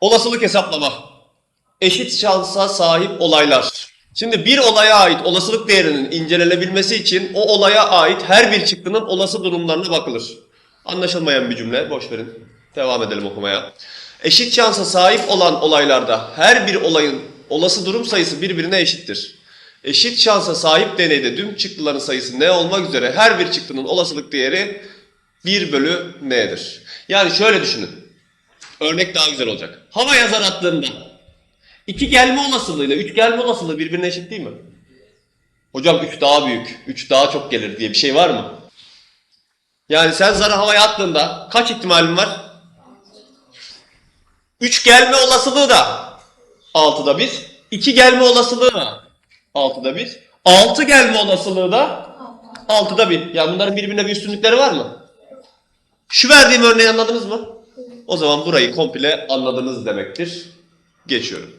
Olasılık hesaplama. Eşit şansa sahip olaylar. Şimdi bir olaya ait olasılık değerinin incelenebilmesi için o olaya ait her bir çıktının olası durumlarına bakılır. Anlaşılmayan bir cümle, boş verin. Devam edelim okumaya. Eşit şansa sahip olan olaylarda her bir olayın olası durum sayısı birbirine eşittir. Eşit şansa sahip deneyde tüm çıktıların sayısı ne olmak üzere her bir çıktının olasılık değeri 1 bölü n'dir. Yani şöyle düşünün. Örnek daha güzel olacak. Hava yazar attığında iki gelme olasılığıyla üç gelme olasılığı birbirine eşit değil mi? Hocam 3 daha büyük, 3 daha çok gelir diye bir şey var mı? Yani sen zarı havaya attığında kaç ihtimalin var? 3 gelme olasılığı da 6'da 1. 2 gelme olasılığı da 6'da 1. 6 gelme olasılığı da 6'da 1. Yani bunların birbirine bir üstünlükleri var mı? Şu verdiğim örneği anladınız mı? O zaman burayı komple anladınız demektir. Geçiyorum.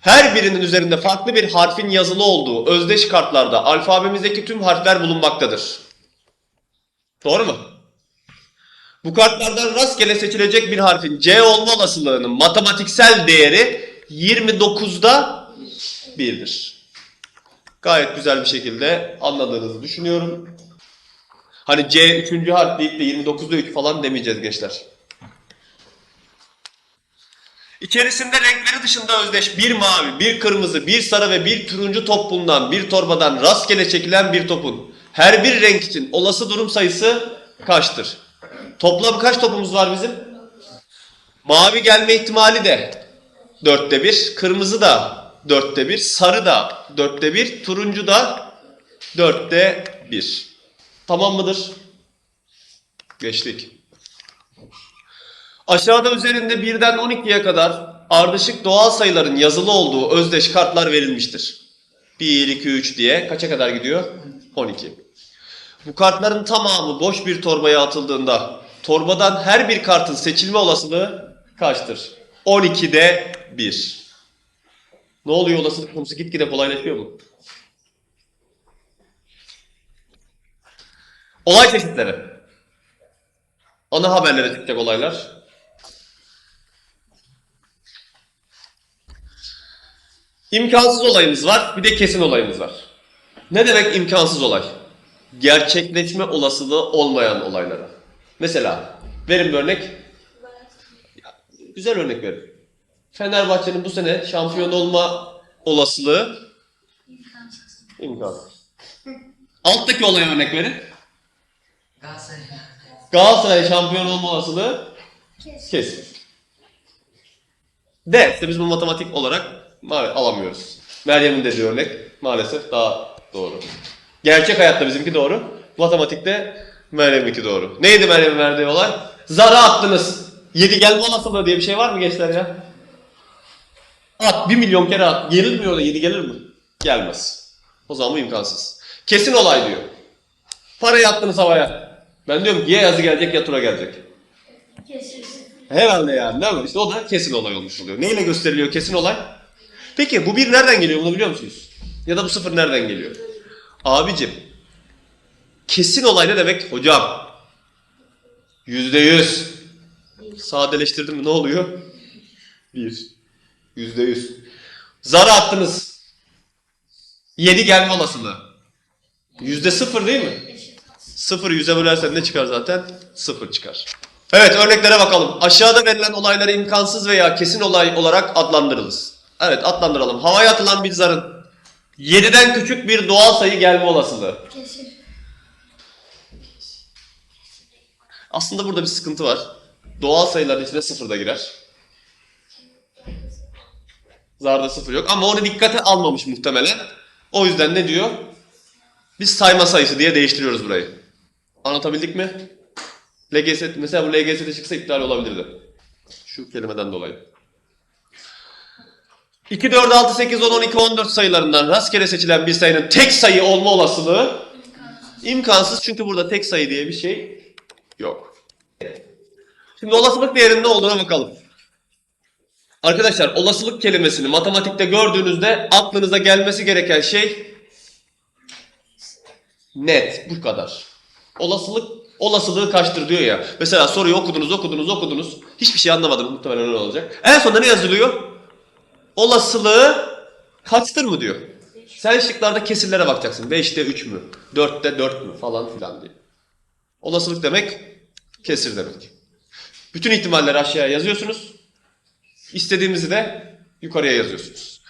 Her birinin üzerinde farklı bir harfin yazılı olduğu özdeş kartlarda alfabemizdeki tüm harfler bulunmaktadır. Doğru mu? Bu kartlardan rastgele seçilecek bir harfin C olma olasılığının matematiksel değeri 29'da 1'dir. Gayet güzel bir şekilde anladığınızı düşünüyorum. Hani C 3. harf deyip de 29'da 3 falan demeyeceğiz gençler. İçerisinde renkleri dışında özdeş bir mavi, bir kırmızı, bir sarı ve bir turuncu top bulunan bir torbadan rastgele çekilen bir topun her bir renk için olası durum sayısı kaçtır? Toplam kaç topumuz var bizim? Mavi gelme ihtimali de dörtte bir, kırmızı da dörtte bir, sarı da dörtte bir, turuncu da dörtte bir. Tamam mıdır? Geçtik. Aşağıda üzerinde birden 12'ye kadar ardışık doğal sayıların yazılı olduğu özdeş kartlar verilmiştir. 1, 2, 3 diye kaça kadar gidiyor? 12. Bu kartların tamamı boş bir torbaya atıldığında torbadan her bir kartın seçilme olasılığı kaçtır? 12'de 1. Ne oluyor olasılık konusu gitgide kolaylaşıyor mu? Olay çeşitleri. Ana haberlere çıkacak olaylar. İmkansız olayımız var, bir de kesin olayımız var. Ne demek imkansız olay? Gerçekleşme olasılığı olmayan olaylara. Mesela, verin bir örnek. Ya, Güzel örnek verin. Fenerbahçe'nin bu sene şampiyon olma olasılığı imkansız. Alttaki olaya örnek verin. Galatasaray. Galatasaray şampiyon olma olasılığı kesin. De işte biz bu matematik olarak ma- alamıyoruz. Meryem'in dediği örnek maalesef daha doğru. Gerçek hayatta bizimki doğru. Matematikte Meryem'inki doğru. Neydi Meryem'in verdiği olay? Zara attınız. 7 gelme olasılığı diye bir şey var mı gençler ya? At. Bir milyon kere at. Gerilmiyor da 7 gelir mi? Gelmez. O zaman bu imkansız. Kesin olay diyor. Parayı attınız havaya. Ben diyorum ki ya yazı gelecek ya tura gelecek. Herhalde yani değil mi? İşte o da kesin olay olmuş oluyor. Neyle gösteriliyor kesin olay? Peki bu bir nereden geliyor bunu biliyor musunuz? Ya da bu sıfır nereden geliyor? Abicim kesin olay ne demek? Hocam yüzde yüz sadeleştirdim ne oluyor? Bir. Yüzde yüz. Zara attınız. Yedi gelme olasılığı. Yüzde sıfır değil mi? Sıfır yüze bölersen ne çıkar zaten? Sıfır çıkar. Evet örneklere bakalım. Aşağıda verilen olayları imkansız veya kesin olay olarak adlandırırız. Evet adlandıralım. Havaya atılan bir zarın 7'den küçük bir doğal sayı gelme olasılığı. Aslında burada bir sıkıntı var. Doğal sayıların içine sıfır da girer. Zarda sıfır yok ama onu dikkate almamış muhtemelen. O yüzden ne diyor? Biz sayma sayısı diye değiştiriyoruz burayı. Anlatabildik mi? LGS, mesela bu LGS'de çıksa iptal olabilirdi. Şu kelimeden dolayı. 2, 4, 6, 8, 10, 12, 14 sayılarından rastgele seçilen bir sayının tek sayı olma olasılığı imkansız. Çünkü burada tek sayı diye bir şey yok. Şimdi olasılık değerinin ne olduğuna bakalım. Arkadaşlar olasılık kelimesini matematikte gördüğünüzde aklınıza gelmesi gereken şey net bu kadar. Olasılık Olasılığı kaçtır diyor ya. Mesela soruyu okudunuz, okudunuz, okudunuz. Hiçbir şey anlamadım. Muhtemelen öyle olacak. En sonunda ne yazılıyor? Olasılığı kaçtır mı diyor. Sen şıklarda kesirlere bakacaksın. 5'te 3 mü? 4'te 4 mü? Falan filan diye. Olasılık demek kesir demek. Bütün ihtimalleri aşağıya yazıyorsunuz. İstediğimizi de yukarıya yazıyorsunuz.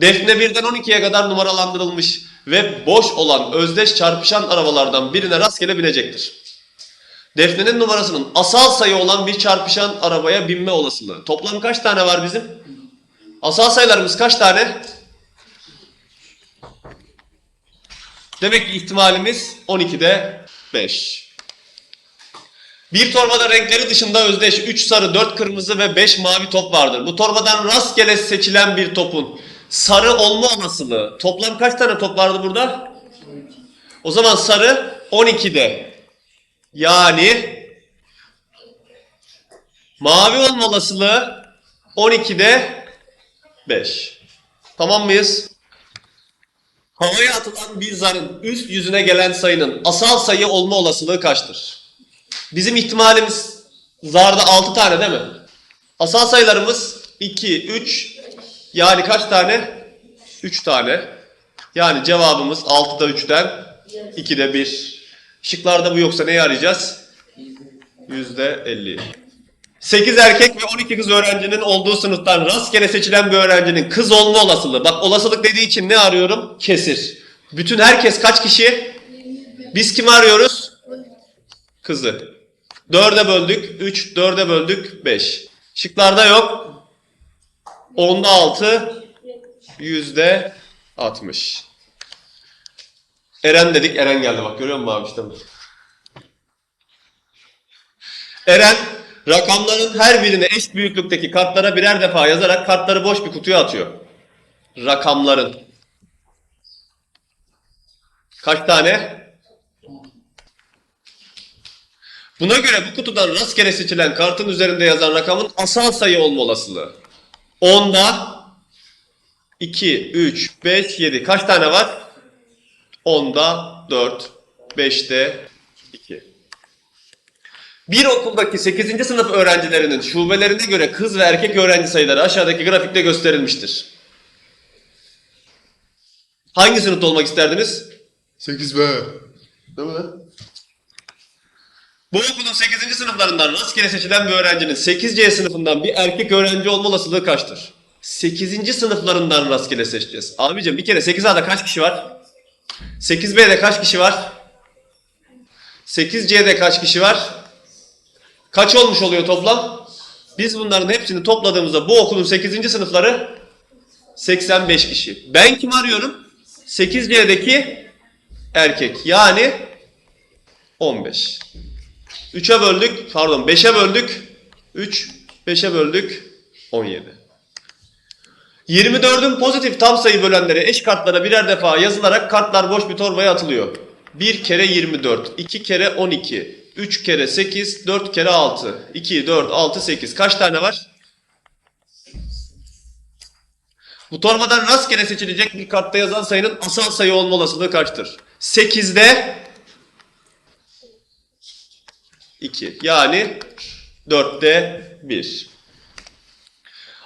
Defne 1'den 12'ye kadar numaralandırılmış ve boş olan özdeş çarpışan arabalardan birine rastgele binecektir. Defne'nin numarasının asal sayı olan bir çarpışan arabaya binme olasılığı. Toplam kaç tane var bizim? Asal sayılarımız kaç tane? Demek ki ihtimalimiz 12'de 5. Bir torbada renkleri dışında özdeş 3 sarı, 4 kırmızı ve 5 mavi top vardır. Bu torbadan rastgele seçilen bir topun sarı olma olasılığı. Toplam kaç tane top vardı burada? O zaman sarı 12'de. Yani mavi olma olasılığı 12'de 5. Tamam mıyız? Havaya atılan bir zarın üst yüzüne gelen sayının asal sayı olma olasılığı kaçtır? Bizim ihtimalimiz zarda 6 tane değil mi? Asal sayılarımız 2, 3 yani kaç tane? 3 tane. Yani cevabımız 6'da 3'ten 2'de 1. Şıklarda bu yoksa neyi arayacağız? %50. 8 erkek ve 12 kız öğrencinin olduğu sınıftan rastgele seçilen bir öğrencinin kız olma olasılığı. Bak olasılık dediği için ne arıyorum? Kesir. Bütün herkes kaç kişi? Biz kimi arıyoruz? Kızı. 4'e böldük 3, 4'e böldük 5. Şıklarda yok. 10'da 6, yüzde 60. Eren dedik, Eren geldi bak görüyor musun abi işte bu. Eren rakamların her birine eş büyüklükteki kartlara birer defa yazarak kartları boş bir kutuya atıyor. Rakamların. Kaç tane? Buna göre bu kutudan rastgele seçilen kartın üzerinde yazan rakamın asal sayı olma olasılığı. 10'da 2, 3, 5, 7. Kaç tane var? 10'da 4, 5'te 2. Bir okuldaki 8. sınıf öğrencilerinin şubelerine göre kız ve erkek öğrenci sayıları aşağıdaki grafikte gösterilmiştir. Hangi sınıfta olmak isterdiniz? 8B. Değil mi? Bu okulun 8. sınıflarından rastgele seçilen bir öğrencinin 8C sınıfından bir erkek öğrenci olma olasılığı kaçtır? 8. sınıflarından rastgele seçeceğiz. Abicim bir kere 8A'da kaç kişi var? 8B'de kaç kişi var? 8C'de kaç kişi var? Kaç olmuş oluyor toplam? Biz bunların hepsini topladığımızda bu okulun 8. sınıfları 85 kişi. Ben kim arıyorum? 8C'deki erkek. Yani 15. 3'e böldük, pardon 5'e böldük. 3, 5'e böldük. 17. 24'ün pozitif tam sayı bölenleri eş kartlara birer defa yazılarak kartlar boş bir torbaya atılıyor. 1 kere 24, 2 kere 12, 3 kere 8, 4 kere 6. 2, 4, 6, 8. Kaç tane var? Bu torbadan rastgele seçilecek bir kartta yazan sayının asal sayı olma olasılığı kaçtır? 8'de 2. Yani 4'te 1.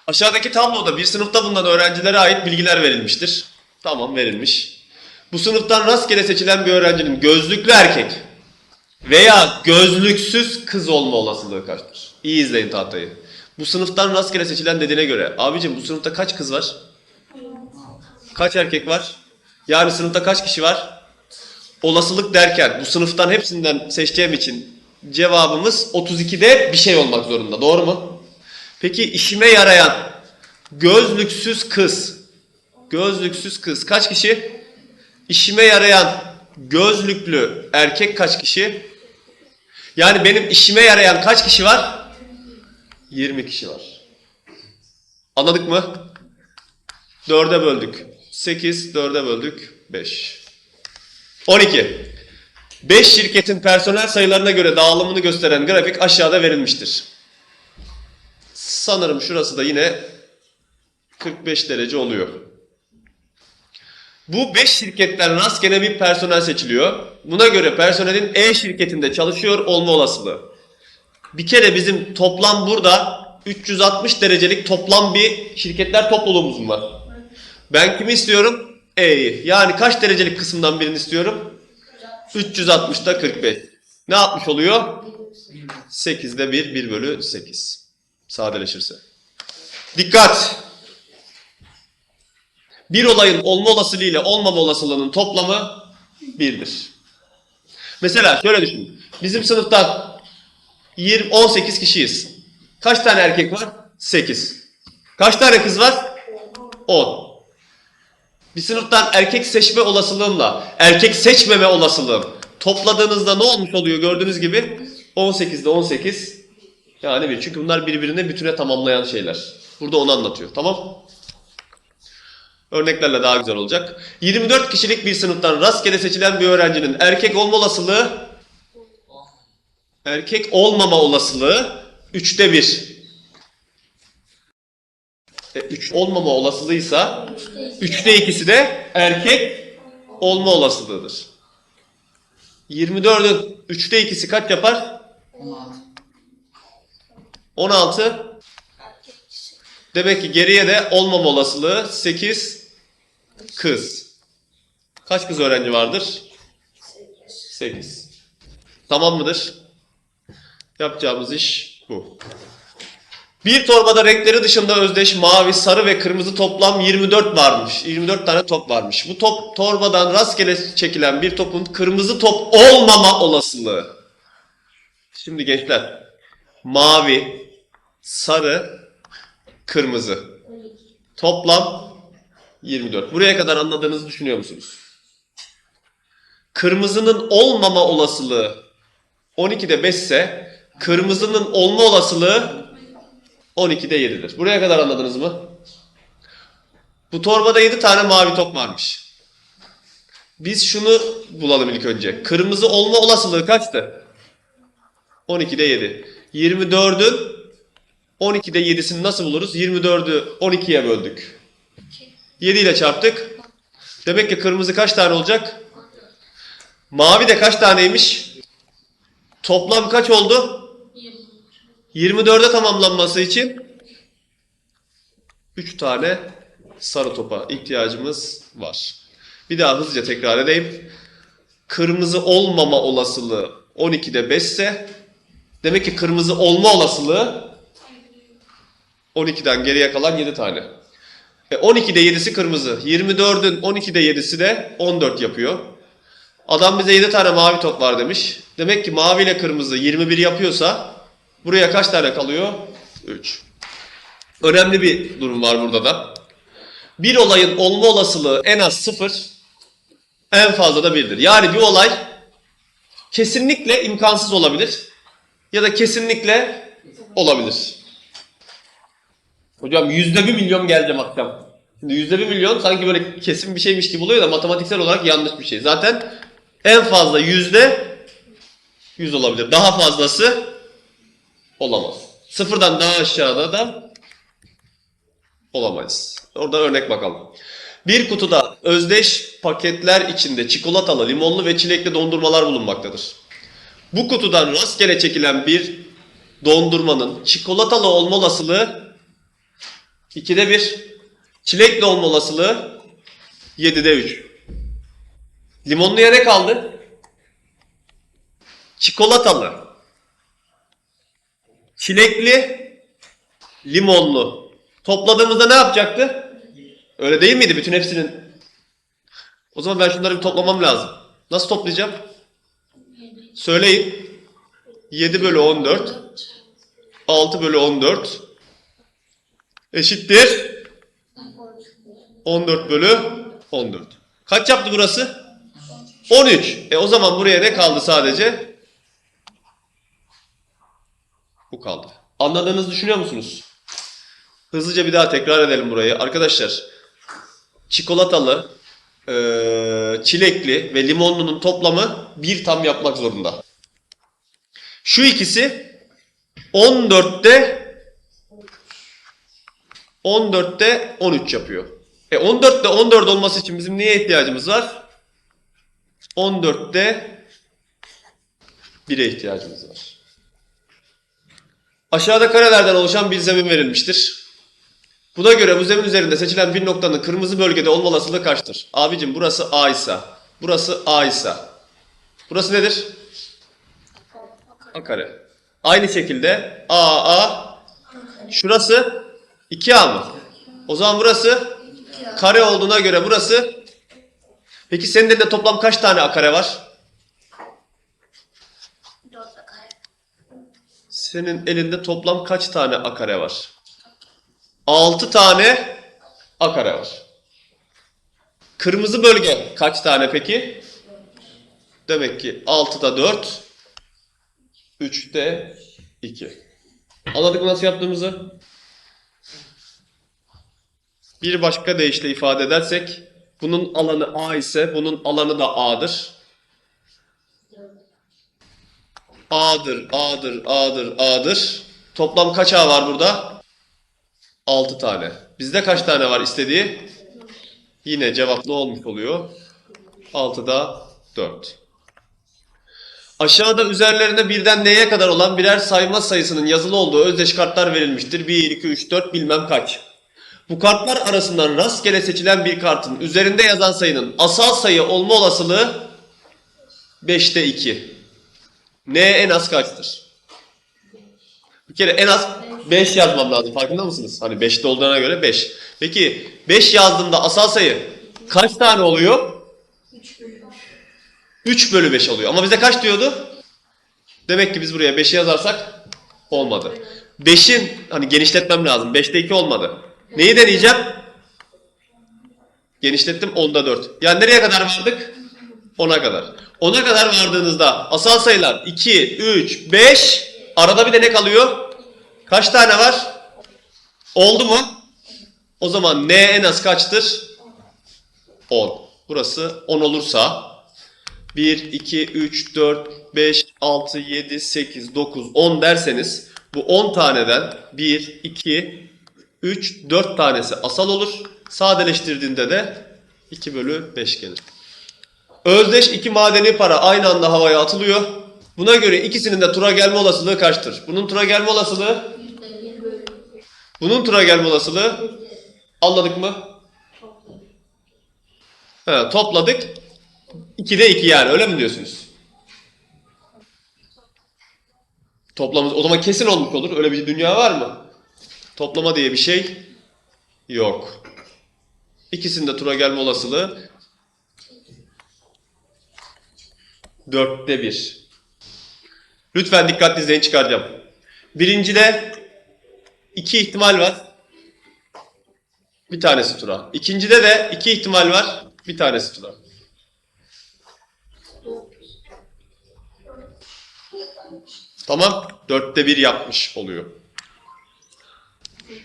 Aşağıdaki tabloda bir sınıfta bulunan öğrencilere ait bilgiler verilmiştir. Tamam verilmiş. Bu sınıftan rastgele seçilen bir öğrencinin gözlüklü erkek veya gözlüksüz kız olma olasılığı kaçtır? İyi izleyin tahtayı. Bu sınıftan rastgele seçilen dediğine göre abicim bu sınıfta kaç kız var? Kaç erkek var? Yani sınıfta kaç kişi var? Olasılık derken bu sınıftan hepsinden seçeceğim için cevabımız 32'de bir şey olmak zorunda. Doğru mu? Peki işime yarayan gözlüksüz kız. Gözlüksüz kız kaç kişi? İşime yarayan gözlüklü erkek kaç kişi? Yani benim işime yarayan kaç kişi var? 20 kişi var. Anladık mı? 4'e böldük. 8, 4'e böldük. 5. 12. 5 şirketin personel sayılarına göre dağılımını gösteren grafik aşağıda verilmiştir. Sanırım şurası da yine 45 derece oluyor. Bu 5 şirketten rastgele bir personel seçiliyor. Buna göre personelin E şirketinde çalışıyor olma olasılığı. Bir kere bizim toplam burada 360 derecelik toplam bir şirketler topluluğumuz var. Ben kimi istiyorum? E'yi. Yani kaç derecelik kısımdan birini istiyorum? 360'da 45. Ne yapmış oluyor? 8'de 1, 1 bölü 8. Sadeleşirse. Dikkat! Bir olayın olma olasılığı ile olmama olasılığının toplamı 1'dir. Mesela şöyle düşün. Bizim sınıftan 20, 18 kişiyiz. Kaç tane erkek var? 8. Kaç tane kız var? 10. Bir sınıftan erkek seçme olasılığımla erkek seçmeme olasılığım topladığınızda ne olmuş oluyor gördüğünüz gibi 18'de 18 yani bir. Çünkü bunlar birbirini bütüne tamamlayan şeyler. Burada onu anlatıyor. Tamam? Örneklerle daha güzel olacak. 24 kişilik bir sınıftan rastgele seçilen bir öğrencinin erkek olma olasılığı erkek olmama olasılığı 3'te 1. E, 3 olmama olasılığıysa 3'te 2'si de erkek olma olasılığıdır. 24'ün 3'te 2'si kaç yapar? 16. 16. Demek ki geriye de olmama olasılığı 8 kız. Kaç kız öğrenci vardır? 8. Tamam mıdır? Yapacağımız iş bu. Bir torbada renkleri dışında özdeş mavi, sarı ve kırmızı toplam 24 varmış. 24 tane top varmış. Bu top torbadan rastgele çekilen bir topun kırmızı top olmama olasılığı. Şimdi gençler mavi, sarı, kırmızı. Toplam 24. Buraya kadar anladığınızı düşünüyor musunuz? Kırmızının olmama olasılığı 12'de 5 ise kırmızının olma olasılığı 12'de 7'dir. Buraya kadar anladınız mı? Bu torbada 7 tane mavi top varmış. Biz şunu bulalım ilk önce. Kırmızı olma olasılığı kaçtı? 12'de 7. 24'ün 12'de 7'sini nasıl buluruz? 24'ü 12'ye böldük. 7 ile çarptık. Demek ki kırmızı kaç tane olacak? Mavi de kaç taneymiş? Toplam kaç oldu? 24'e tamamlanması için 3 tane sarı topa ihtiyacımız var. Bir daha hızlıca tekrar edeyim. Kırmızı olmama olasılığı 12'de 5 ise demek ki kırmızı olma olasılığı 12'den geriye kalan 7 tane. E 12'de 7'si kırmızı. 24'ün 12'de 7'si de 14 yapıyor. Adam bize 7 tane mavi top var demiş. Demek ki mavi ile kırmızı 21 yapıyorsa buraya kaç tane kalıyor? 3. Önemli bir durum var burada da. Bir olayın olma olasılığı en az 0, en fazla da 1'dir. Yani bir olay kesinlikle imkansız olabilir ya da kesinlikle olabilir. Hocam yüzde bir milyon geleceğim akşam. Şimdi yüzde bir milyon sanki böyle kesin bir şeymiş gibi oluyor da matematiksel olarak yanlış bir şey. Zaten en fazla yüzde yüz olabilir. Daha fazlası olamaz. Sıfırdan daha aşağıda da olamayız. Oradan örnek bakalım. Bir kutuda özdeş paketler içinde çikolatalı, limonlu ve çilekli dondurmalar bulunmaktadır. Bu kutudan rastgele çekilen bir dondurmanın çikolatalı olma olasılığı 2'de 1. Çilekli olma olasılığı 7'de 3. Limonluya ne kaldı? Çikolatalı. Çilekli, limonlu. Topladığımızda ne yapacaktı? Öyle değil miydi bütün hepsinin? O zaman ben şunları bir toplamam lazım. Nasıl toplayacağım? Söyleyin. 7 bölü 14. 6 bölü 14. Eşittir. 14 bölü 14. Kaç yaptı burası? 13. E o zaman buraya ne kaldı sadece? Bu kaldı. Anladığınızı düşünüyor musunuz? Hızlıca bir daha tekrar edelim burayı. Arkadaşlar çikolatalı, eee, çilekli ve limonlunun toplamı bir tam yapmak zorunda. Şu ikisi 14'te 14'te 13 yapıyor. E 14'te 14 olması için bizim neye ihtiyacımız var? 14'te 1'e ihtiyacımız var. Aşağıda karelerden oluşan bir zemin verilmiştir. Buna göre bu zemin üzerinde seçilen bir noktanın kırmızı bölgede olma olasılığı kaçtır? Abicim burası A ise, burası A ise. Burası nedir? A kare. Aynı şekilde A, A. Şurası 2A mı? O zaman burası kare olduğuna göre burası. Peki senin elinde toplam kaç tane A kare var? Dört kare. Senin elinde toplam kaç tane A kare var? 6 tane A kare var. Kırmızı bölge kaç tane peki? Demek ki 6'da 4, 3'te 2. Anladık mı nasıl yaptığımızı? Bir başka deyişle ifade edersek, bunun alanı A ise bunun alanı da A'dır. A'dır, A'dır, A'dır, A'dır. Toplam kaç A var burada? 6 tane. Bizde kaç tane var istediği? Yine cevaplı olmuş oluyor. 6'da 4. Aşağıda üzerlerinde birden neye kadar olan birer sayma sayısının yazılı olduğu özdeş kartlar verilmiştir. 1, 2, 3, 4 bilmem kaç. Bu kartlar arasından rastgele seçilen bir kartın üzerinde yazan sayının asal sayı olma olasılığı 5'te 2. N en az kaçtır? Bir kere en az 5 yazmam lazım. Farkında mısınız? Hani 5'te olduğuna göre 5. Peki 5 yazdığımda asal sayı kaç tane oluyor? 3 bölü 5 oluyor. Ama bize kaç diyordu? Demek ki biz buraya 5'i yazarsak olmadı. 5'in hani genişletmem lazım. 5'te 2 olmadı. Neyi deneyeceğim? Genişlettim 10'da 4. Yani nereye kadar vardık? 10'a kadar. 10'a kadar vardığınızda asal sayılar 2, 3, 5 arada bir de ne kalıyor? Kaç tane var? Oldu mu? O zaman n en az kaçtır? 10. Burası 10 olursa 1, 2, 3, 4, 5, 6, 7, 8, 9, 10 derseniz bu 10 taneden 1, 2, 3, 4 tanesi asal olur. Sadeleştirdiğinde de 2 bölü 5 gelir. Özdeş iki madeni para aynı anda havaya atılıyor. Buna göre ikisinin de tura gelme olasılığı kaçtır? Bunun tura gelme olasılığı, bunun tura gelme olasılığı anladık mı? He, topladık. 2'de 2 yani öyle mi diyorsunuz? Toplamımız o zaman kesin olmuş olur. Öyle bir dünya var mı? Toplama diye bir şey yok. İkisinin de tura gelme olasılığı dörtte bir. Lütfen dikkatli izleyin çıkaracağım. Birincide iki ihtimal var. Bir tanesi tura. İkincide de iki ihtimal var. Bir tanesi tura. Tamam. Dörtte bir yapmış oluyor.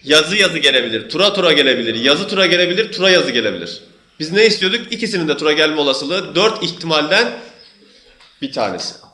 Yazı yazı gelebilir. Tura tura gelebilir. Yazı tura gelebilir. Tura yazı gelebilir. Biz ne istiyorduk? İkisinin de tura gelme olasılığı dört ihtimalden bir tanesi.